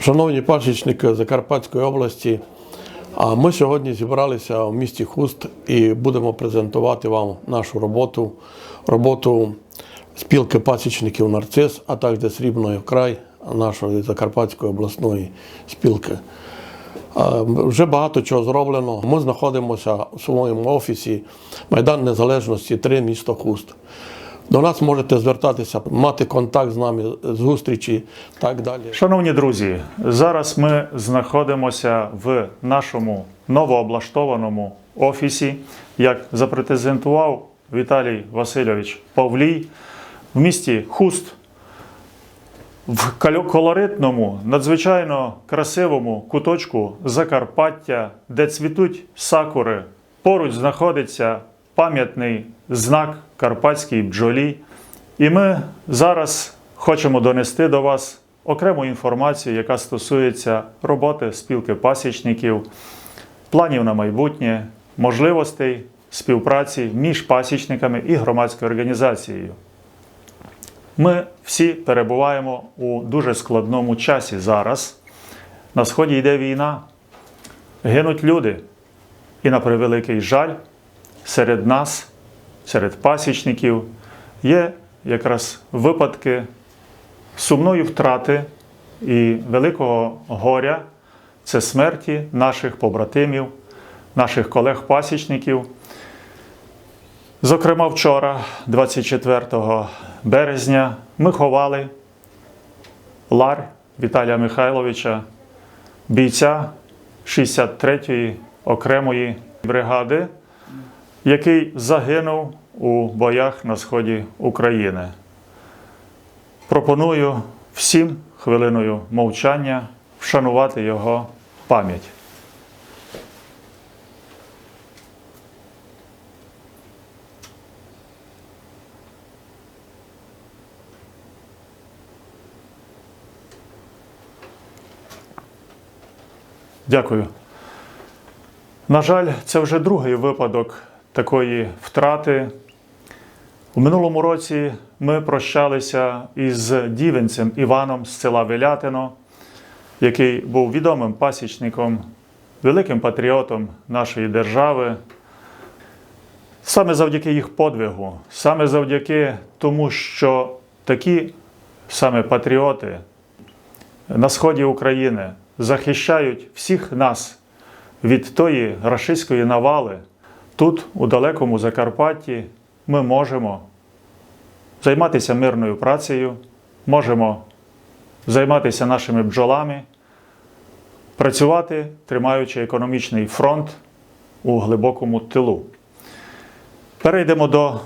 Шановні пасічники Закарпатської області, ми сьогодні зібралися в місті Хуст і будемо презентувати вам нашу роботу, роботу спілки пасічників Нарцис, а також Срібної край нашої Закарпатської обласної спілки. Вже багато чого зроблено. Ми знаходимося у своєму офісі Майдан Незалежності 3 місто Хуст. До нас можете звертатися, мати контакт з нами, зустрічі так далі. Шановні друзі, зараз ми знаходимося в нашому новооблаштованому офісі, як запрезентував Віталій Васильович Павлій в місті Хуст. В колоритному, надзвичайно красивому куточку Закарпаття, де цвітуть сакури, поруч знаходиться пам'ятний знак Карпатській бджолі. І ми зараз хочемо донести до вас окрему інформацію, яка стосується роботи спілки пасічників, планів на майбутнє, можливостей співпраці між пасічниками і громадською організацією. Ми всі перебуваємо у дуже складному часі зараз. На сході йде війна, гинуть люди. І на превеликий жаль, серед нас, серед пасічників, є якраз випадки сумної втрати і великого горя це смерті наших побратимів, наших колег-пасічників. Зокрема, вчора, 24 березня, ми ховали Лар Віталія Михайловича, бійця 63-ї окремої бригади, який загинув у боях на сході України. Пропоную всім хвилиною мовчання вшанувати його пам'ять. Дякую. На жаль, це вже другий випадок такої втрати. У минулому році ми прощалися із дівенцем Іваном з села Велятино, який був відомим пасічником, великим патріотом нашої держави. Саме завдяки їх подвигу, саме завдяки тому, що такі саме патріоти на сході України захищають всіх нас від тої рашистської навали, тут, у далекому Закарпатті, ми можемо займатися мирною працею, можемо займатися нашими бджолами, працювати, тримаючи економічний фронт у глибокому тилу. Перейдемо до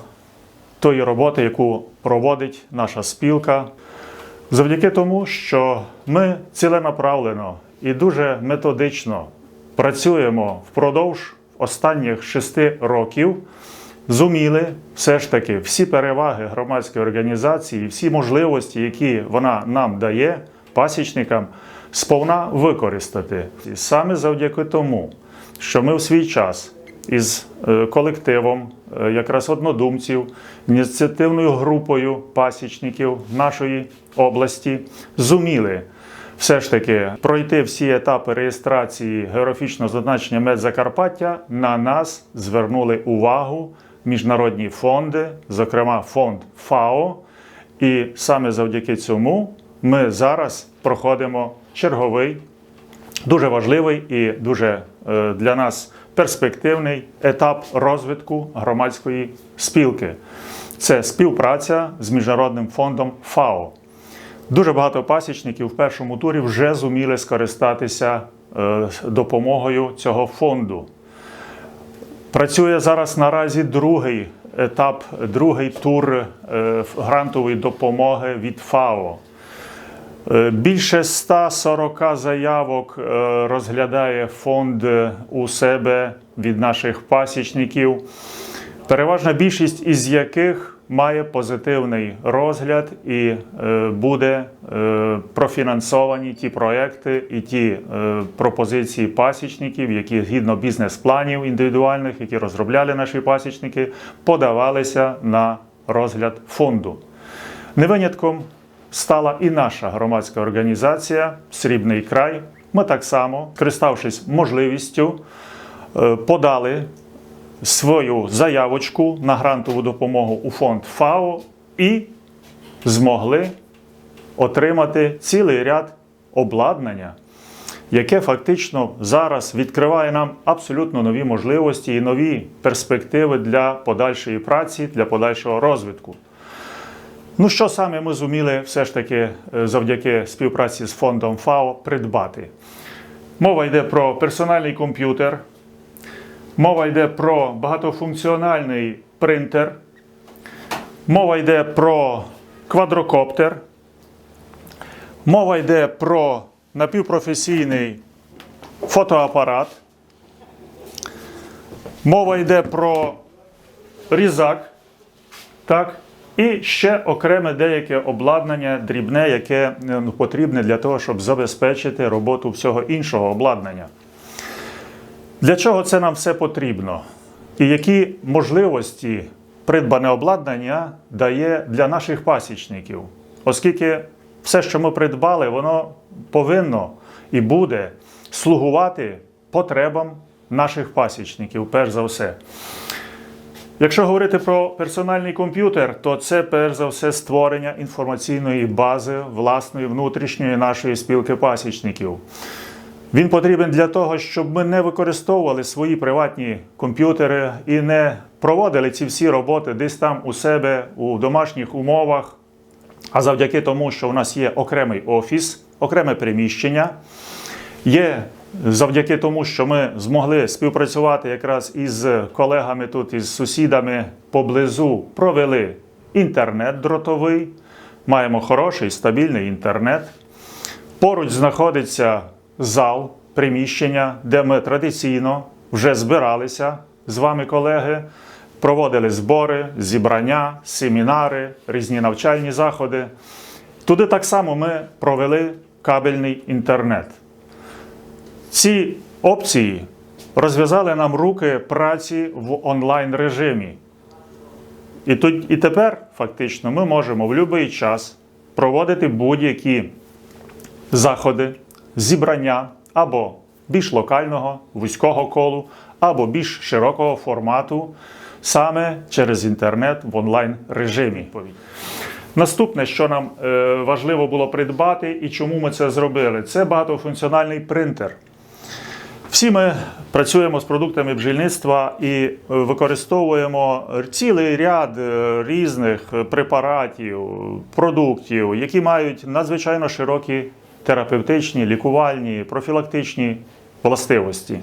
тої роботи, яку проводить наша спілка. Завдяки тому, що ми ціленаправлено і дуже методично працюємо впродовж останніх шести років, зуміли все ж таки всі переваги громадської організації, всі можливості, які вона нам дає, пасічникам, сповна використати. І саме завдяки тому, що ми в свій час із е, колективом е, якраз однодумців, ініціативною групою пасічників нашої області зуміли все ж таки пройти всі етапи реєстрації географічного зазначення Медзакарпаття. На нас звернули увагу міжнародні фонди, зокрема фонд ФАО. І саме завдяки цьому ми зараз проходимо черговий дуже важливий і дуже е, для нас перспективний етап розвитку громадської спілки. Це співпраця з міжнародним фондом ФАО. Дуже багато пасічників в першому турі вже зуміли скористатися е, допомогою цього фонду. Працює зараз наразі другий етап, другий тур е, грантової допомоги від ФАО. Е, Більше 140 заявок розглядає фонд у себе від наших пасічників, переважна більшість із яких має позитивний розгляд і е, буде е, профінансовані ті проекти і ті е, пропозиції пасічників, які згідно бізнес-планів індивідуальних, які розробляли наші пасічники, подавалися на розгляд фонду. Не винятком стала і наша громадська організація Срібний край. Ми так само, користавшись можливістю, подали свою заявочку на грантову допомогу у фонд ФАО і змогли отримати цілий ряд обладнання, яке фактично зараз відкриває нам абсолютно нові можливості і нові перспективи для подальшої праці, для подальшого розвитку. Ну, що саме ми зуміли все ж таки е, завдяки співпраці з фондом ФАО придбати? Мова йде про персональний комп'ютер, мова йде про багатофункціональний принтер, мова йде про квадрокоптер, мова йде про напівпрофесійний фотоапарат, мова йде про різак. Так? І ще окреме деяке обладнання дрібне, яке е, ну, потрібне для того, щоб забезпечити роботу всього іншого обладнання. Для чого це нам все потрібно? І які можливості придбане обладнання дає для наших пасічників? Оскільки все, що ми придбали, воно повинно і буде слугувати потребам наших пасічників, перш за все. Якщо говорити про персональний комп'ютер, то це перш за все створення інформаційної бази власної внутрішньої нашої спілки пасічників. Він потрібен для того, щоб ми не використовували свої приватні комп'ютери і не проводили ці всі роботи десь там у себе у домашніх умовах. А завдяки тому, що у нас є окремий офіс, окреме приміщення, є завдяки тому, що ми змогли співпрацювати якраз із колегами тут, із сусідами поблизу, провели інтернет дротовий, маємо хороший стабільний інтернет. Поруч знаходиться зал, приміщення, де ми традиційно вже збиралися з вами, колеги, проводили збори, зібрання, семінари, різні навчальні заходи. Туди так само ми провели кабельний інтернет. Ці опції розв'язали нам руки праці в онлайн режимі. І, тут, і тепер фактично ми можемо в будь-який час проводити будь-які заходи, зібрання або більш локального, вузького колу, або більш широкого формату саме через інтернет в онлайн режимі. Наступне, що нам е, важливо було придбати і чому ми це зробили, це багатофункціональний принтер. Всі ми працюємо з продуктами бджільництва і е, використовуємо цілий ряд е, різних препаратів, продуктів, які мають надзвичайно широкі терапевтичні, лікувальні, профілактичні властивості.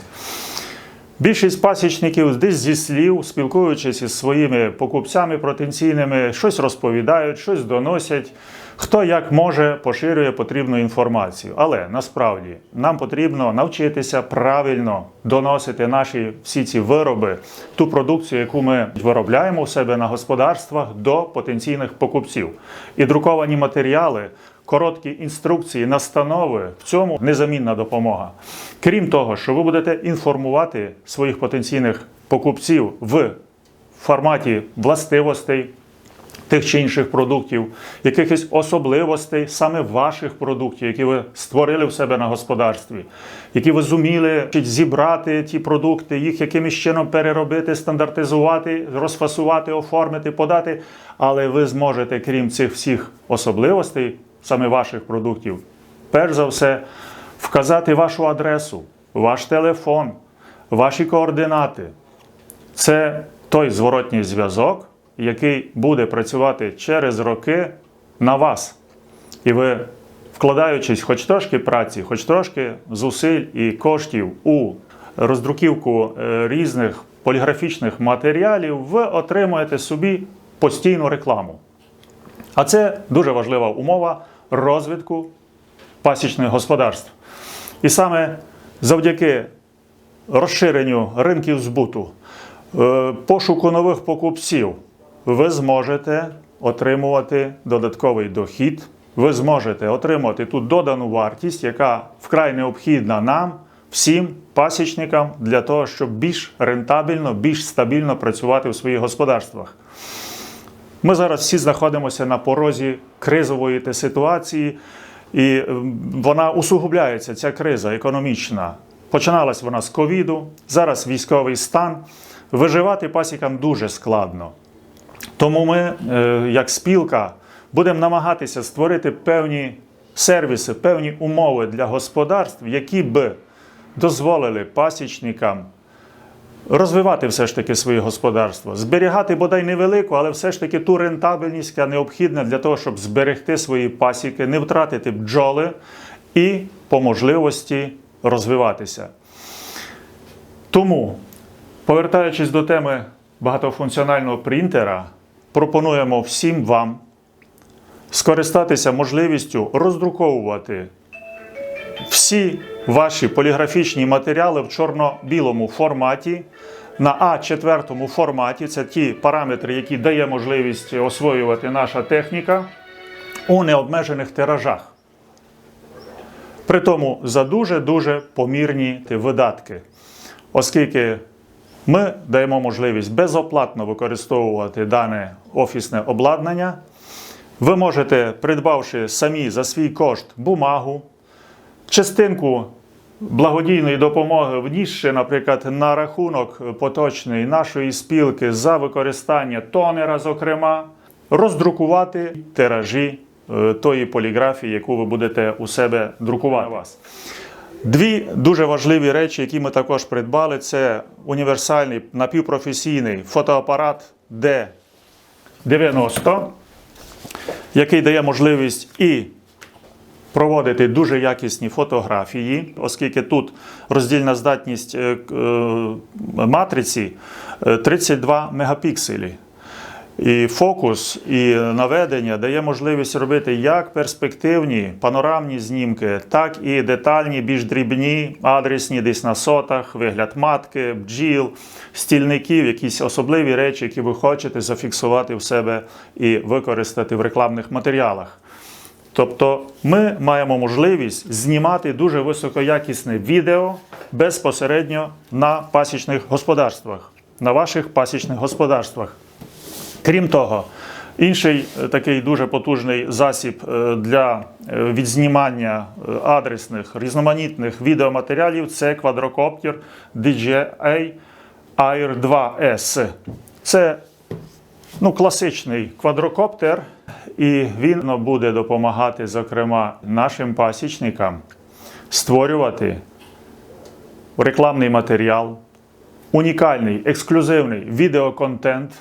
Більшість пасічників десь зі слів, спілкуючись із своїми покупцями потенційними, щось розповідають, щось доносять. Хто як може поширює потрібну інформацію. Але насправді нам потрібно навчитися правильно доносити наші всі ці вироби, ту продукцію, яку ми виробляємо у себе на господарствах, до потенційних покупців. І друковані матеріали, короткі інструкції, настанови в цьому незамінна допомога. Крім того, що ви будете інформувати своїх потенційних покупців в форматі властивостей тих чи інших продуктів, якихось особливостей саме ваших продуктів, які ви створили в себе на господарстві, які ви зуміли зібрати ті продукти, їх якимось чином переробити, стандартизувати, розфасувати, оформити, подати. Але ви зможете, крім цих всіх особливостей, саме ваших продуктів, перш за все, вказати вашу адресу, ваш телефон, ваші координати. Це той зворотній зв'язок, який буде працювати через роки на вас. І ви, вкладаючись хоч трошки праці, хоч трошки зусиль і коштів у роздруківку е, різних поліграфічних матеріалів, ви отримаєте собі постійну рекламу. А це дуже важлива умова розвитку пасічних господарств. І саме завдяки розширенню ринків збуту, е, пошуку нових покупців, ви зможете отримувати додатковий дохід, ви зможете отримати ту додану вартість, яка вкрай необхідна нам, всім пасічникам, для того, щоб більш рентабельно, більш стабільно працювати у своїх господарствах. Ми зараз всі знаходимося на порозі кризової ситуації, і вона усугубляється, ця криза економічна. Починалась вона з ковіду, зараз військовий стан. Виживати пасікам дуже складно. Тому ми, е, як спілка, будемо намагатися створити певні сервіси, певні умови для господарств, які б дозволили пасічникам розвивати все ж таки своє господарство, зберігати бодай невелику, але все ж таки ту рентабельність, яка необхідна для того, щоб зберегти свої пасіки, не втратити бджоли і по можливості розвиватися. Тому, повертаючись до теми багатофункціонального принтера, пропонуємо всім вам скористатися можливістю роздруковувати всі ваші поліграфічні матеріали в чорно-білому форматі. На А4 форматі це ті параметри, які дає можливість освоювати наша техніка у необмежених тиражах. При тому за дуже-дуже помірні видатки, оскільки ми даємо можливість безоплатно використовувати дане офісне обладнання. Ви можете, придбавши самі за свій кошт бумагу, частинку благодійної допомоги, внісши, наприклад, на рахунок поточний нашої спілки за використання тонера, зокрема, роздрукувати тиражі е, тої поліграфії, яку ви будете у себе друкувати. Дві дуже важливі речі, які ми також придбали, це універсальний напівпрофесійний фотоапарат D90, який дає можливість і проводити дуже якісні фотографії, оскільки тут роздільна здатність е, е, матриці е, 32 мегапікселі. І фокус, і наведення дає можливість робити як перспективні панорамні знімки, так і детальні, більш дрібні, адресні, десь на сотах, вигляд матки, бджіл, стільників, якісь особливі речі, які ви хочете зафіксувати в себе і використати в рекламних матеріалах. Тобто ми маємо можливість знімати дуже високоякісне відео безпосередньо на пасічних господарствах, на ваших пасічних господарствах. Крім того, інший е, такий дуже потужний засіб е, для е, відзнімання адресних різноманітних відеоматеріалів це квадрокоптер DJI Air 2S. Це ну, класичний квадрокоптер, і він буде допомагати, зокрема, нашим пасічникам створювати рекламний матеріал, унікальний, ексклюзивний відеоконтент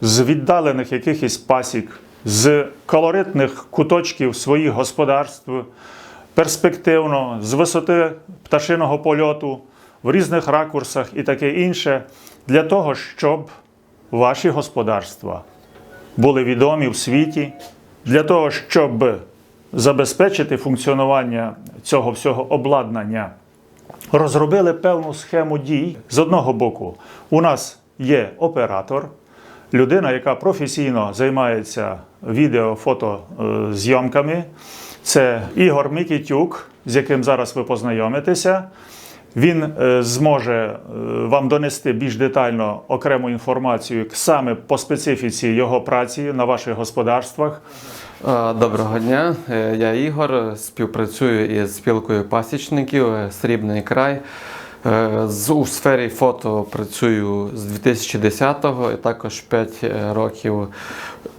з віддалених якихось пасік, з колоритних куточків своїх господарств, перспективно, з висоти пташиного польоту, в різних ракурсах і таке інше, для того, щоб ваші господарства були відомі в світі, для того, щоб забезпечити функціонування цього всього обладнання розробили певну схему дій. З одного боку, у нас є оператор, людина, яка професійно займається відео-фотозйомками. Це Ігор Микітюк, з яким зараз ви познайомитеся. Він е, зможе е, вам донести більш детально окрему інформацію саме по специфіці його праці на ваших господарствах. Е, Доброго дня, я Ігор, співпрацюю із спілкою пасічників Срібний край. У сфері фото працюю з 2010-го і також 5 років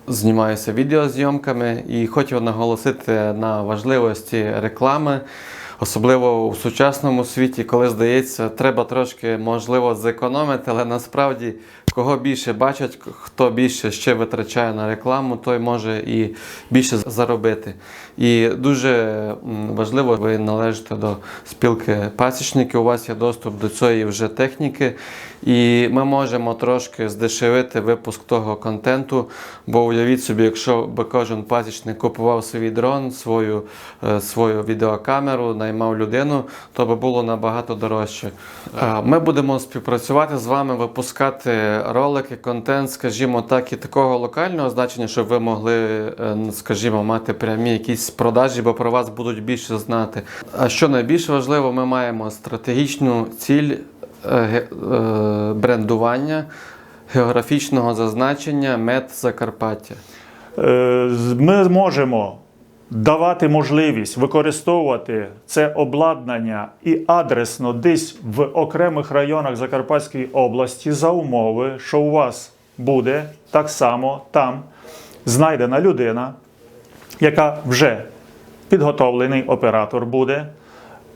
знімаюся відеозйомками і хочу наголосити на важливості реклами. Особливо у сучасному світі, коли здається, треба трошки можливо зекономити, але насправді кого більше бачать, хто більше ще витрачає на рекламу, той може і більше заробити. І дуже важливо, ви належите до спілки пасічників, у вас є доступ до цієї вже техніки, і ми можемо трошки здешевити випуск того контенту. Бо уявіть собі, якщо би кожен пасічник купував свій дрон, свою, е, свою відеокамеру, наймав людину, то би було набагато дорожче. Е, Ми будемо співпрацювати з вами, випускати ролики, контент, скажімо так, і такого локального значення, щоб ви могли, е, скажімо, мати прямі якісь продажі, бо про вас будуть більше знати. А що найбільш важливо, ми маємо стратегічну ціль е, е, брендування географічного зазначення мед Закарпаття. Ми можемо давати можливість використовувати це обладнання і адресно десь в окремих районах Закарпатської області за умови, що у вас буде так само там знайдена людина, яка вже підготовлений оператор буде,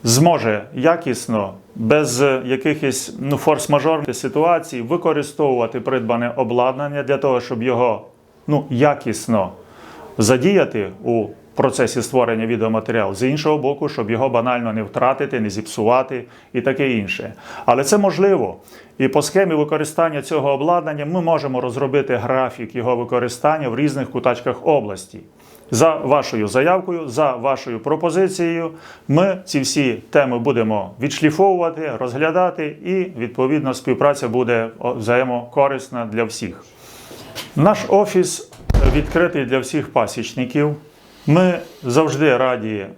зможе якісно, без якихось ну, форс-мажорних ситуацій, використовувати придбане обладнання для того, щоб його ну, якісно задіяти у процесі створення відеоматеріалу, з іншого боку, щоб його банально не втратити, не зіпсувати і таке інше. Але це можливо. І по схемі використання цього обладнання ми можемо розробити графік його використання в різних кутачках області. За вашою заявкою, за вашою пропозицією, ми ці всі теми будемо відшліфовувати, розглядати, і відповідно співпраця буде взаємокорисна для всіх. Наш офіс відкритий для всіх пасічників. Ми завжди раді е,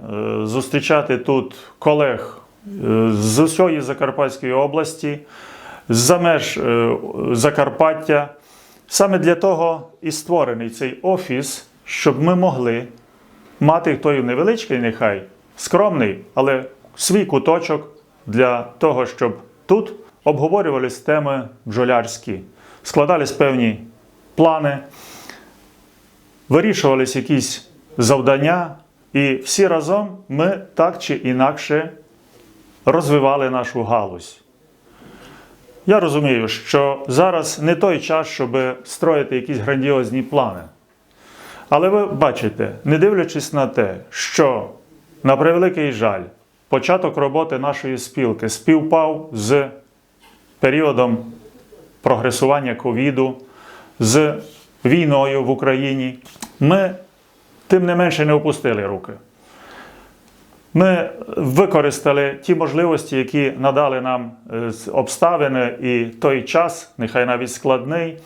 зустрічати тут колег е, з усієї Закарпатської області, з-за меж е, Закарпаття. Саме для того і створений цей офіс, щоб ми могли мати той невеличкий, нехай скромний, але свій куточок для того, щоб тут обговорювались теми бджолярські, складались певні плани, вирішувались якісь завдання, і всі разом ми так чи інакше розвивали нашу галузь. Я розумію, що зараз не той час, щоб строїти якісь грандіозні плани. Але ви бачите, не дивлячись на те, що на превеликий жаль, початок роботи нашої спілки співпав з періодом прогресування ковіду, з війною в Україні, ми тим не менше не опустили руки. Ми використали ті можливості, які надали нам е, обставини і той час, нехай навіть складний,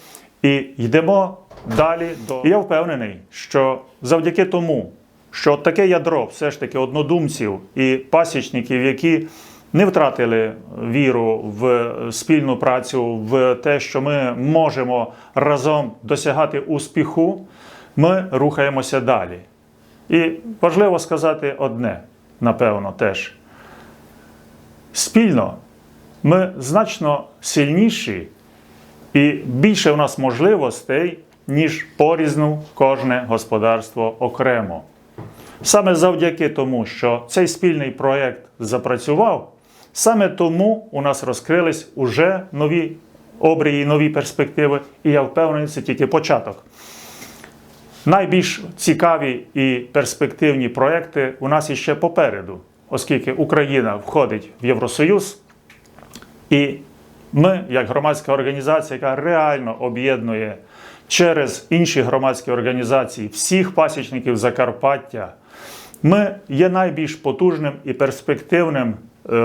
і йдемо далі до. І я впевнений, що завдяки тому, що таке ядро все ж таки однодумців і пасічників, які не втратили віру в спільну працю, в те, що ми можемо разом досягати успіху, ми рухаємося далі. І важливо сказати одне, напевно, теж. Спільно ми значно сильніші і більше в нас можливостей, ніж порізну кожне господарство окремо. Саме завдяки тому, що цей спільний проєкт запрацював, саме тому у нас розкрились уже нові обрії, нові перспективи, і я впевнений, це тільки початок. Найбільш цікаві і перспективні проекти у нас іще попереду, оскільки Україна входить в Євросоюз, і ми, як громадська організація, яка реально об'єднує через інші громадські організації всіх пасічників Закарпаття, ми є найбільш потужним і перспективним е,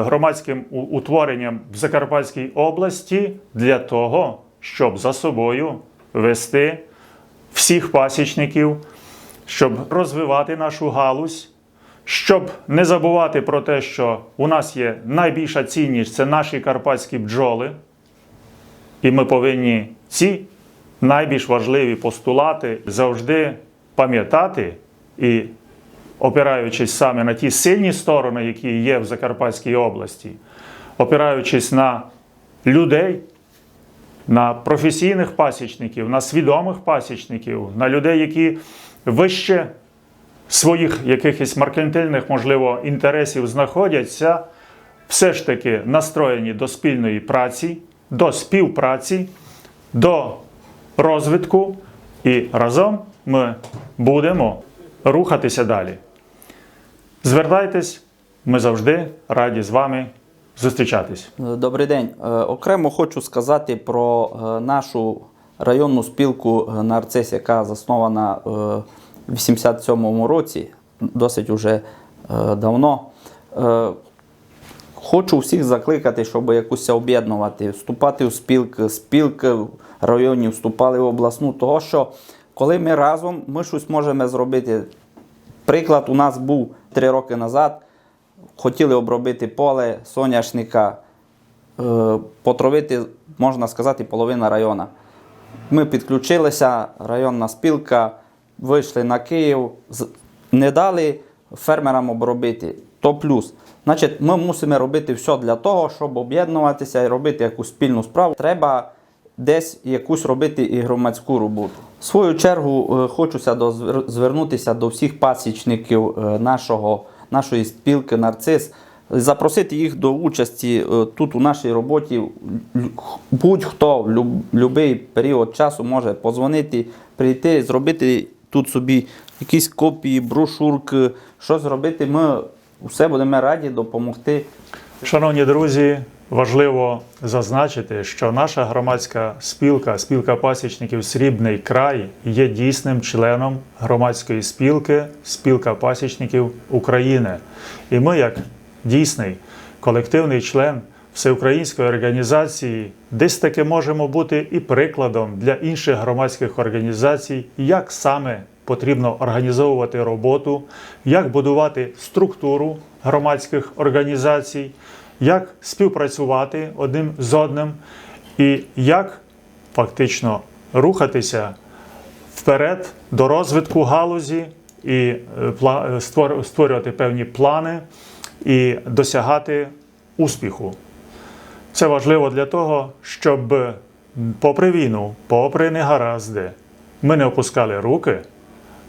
громадським утворенням в Закарпатській області для того, щоб за собою вести всіх пасічників, щоб розвивати нашу галузь, щоб не забувати про те, що у нас є найбільша цінність це наші карпатські бджоли, і ми повинні ці найбільш важливі постулати завжди пам'ятати і, опираючись саме на ті сильні сторони, які є в Закарпатській області, опираючись на людей, на професійних пасічників, на свідомих пасічників, на людей, які вище своїх якихось меркантильних, можливо, інтересів знаходяться, все ж таки настроєні до спільної праці, до співпраці, до розвитку, і разом ми будемо рухатися далі. Звертайтесь, ми завжди раді з вами зустрічатись. Добрий день. Е, Окремо хочу сказати про е, нашу районну спілку е, Нарцис, яка заснована е, в 87-му році, досить уже е, давно. Е, Хочу всіх закликати, щоб якусь об'єднувати, вступати в спілки, спілки в районі, вступали в обласну, того що коли ми разом, ми щось можемо зробити. Приклад у нас був три роки назад. Хотіли обробити поле соняшника, е, потравити, можна сказати, половина району. ми підключилися, районна спілка, вийшли на Київ, не дали фермерам обробити. То плюс. Значить, ми мусимо робити все для того, щоб об'єднуватися і робити якусь спільну справу. Треба десь якусь робити і громадську роботу. В свою чергу е, хочуся звернутися до всіх пасічників е, нашого, нашої спілки Нарцис, запросити їх до участі е, тут у нашій роботі. Будь-хто в будь-який період часу може позвонити, прийти, зробити тут собі якісь копії, брошурки, що зробити. Ми все будемо раді допомогти. Шановні друзі, важливо зазначити, що наша громадська спілка, спілка пасічників Срібний край, є дійсним членом громадської спілки, спілка пасічників України. І ми, як дійсний колективний член всеукраїнської організації, десь таки можемо бути і прикладом для інших громадських організацій, як саме потрібно організовувати роботу, як будувати структуру громадських організацій, як співпрацювати одним з одним, і як фактично рухатися вперед до розвитку галузі і е, е, створ- створювати певні плани і досягати успіху. Це важливо для того, щоб попри війну, попри негаразди, ми не опускали руки,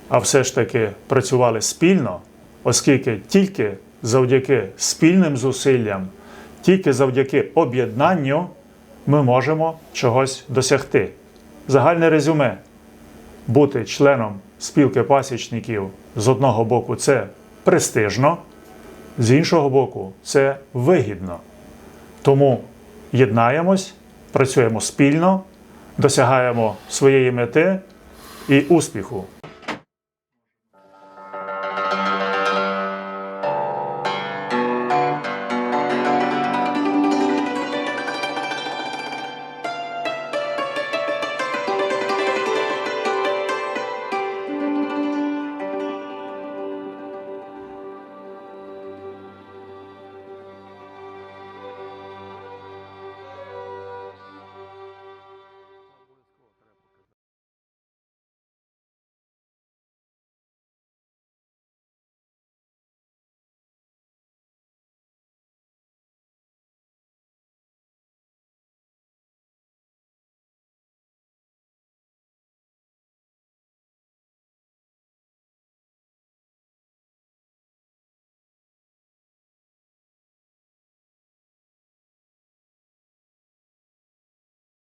а все ж таки працювали спільно, оскільки тільки завдяки спільним зусиллям, тільки завдяки об'єднанню ми можемо чогось досягти. Загальне резюме бути членом спілки пасічників з одного боку це престижно, з іншого боку, це вигідно. Тому єднаємось, працюємо спільно, досягаємо своєї мети і успіху.